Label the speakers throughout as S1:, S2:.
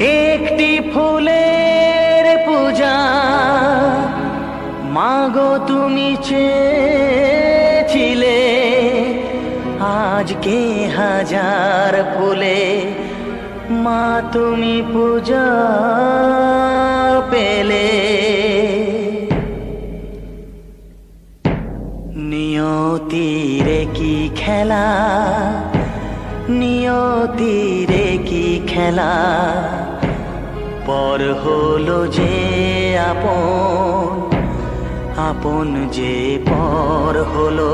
S1: একটি ফুলের পূজা। মাগো, তুমি চেয়েছিলে আজকে হাজার ফুলে। মা, তুমি পূজা পেলে। নিয়তিরে কি খেলা? নিয়তিরে কি খেলা? পর হলো যে আপন আপন যে পর হলো।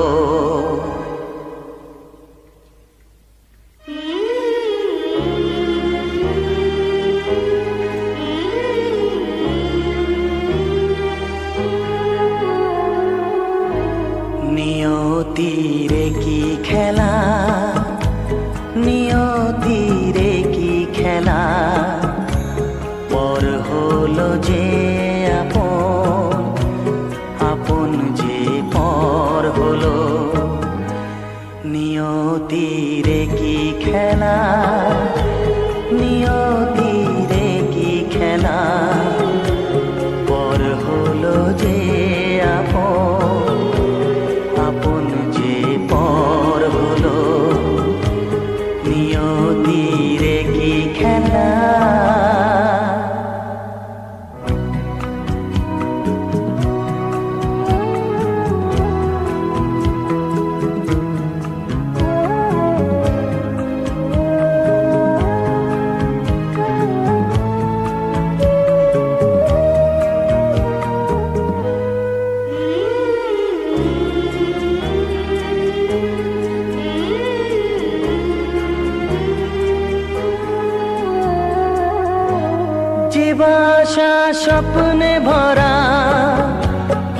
S1: নিয়তিরে কি খেলা? নিয়তিরে যে আপন আপন যে পর হলো। নিয়তিরে কি খেলা? নিয়তিরে যে বাসা স্বপ্নে ভরা,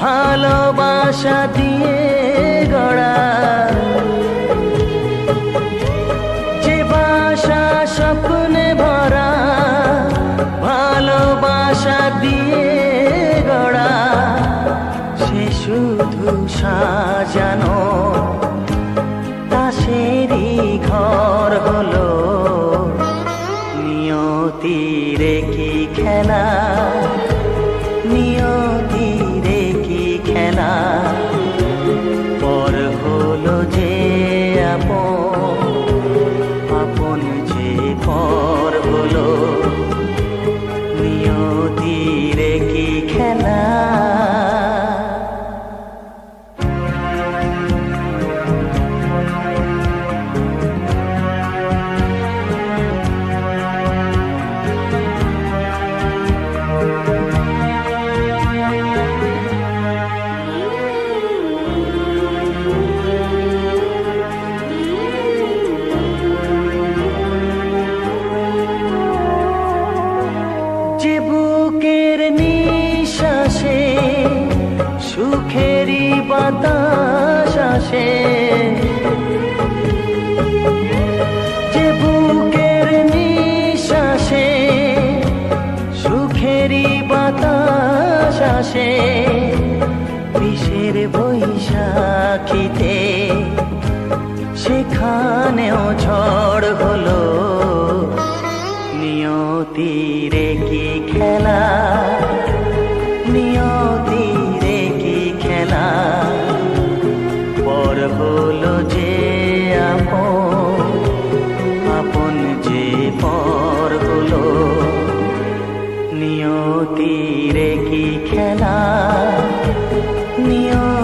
S1: ভালোবাসা দিয়ে গড়া। যে বাসা স্বপ্নে ভরা, ভালোবাসা দিয়ে গড়া, সে শুধু সাজানো, তাসেরই ঘর হলো। খেলা সুখেরই বাতাস আসে। যে বুকের নিঃশ্বাসে সুখেরই বাতাস আসে বিষের বৈশাখীতে সেখানেও ঝড় যে আপন আপন যে পরগুলো। নিয়তিরে কি খেলা? নিয়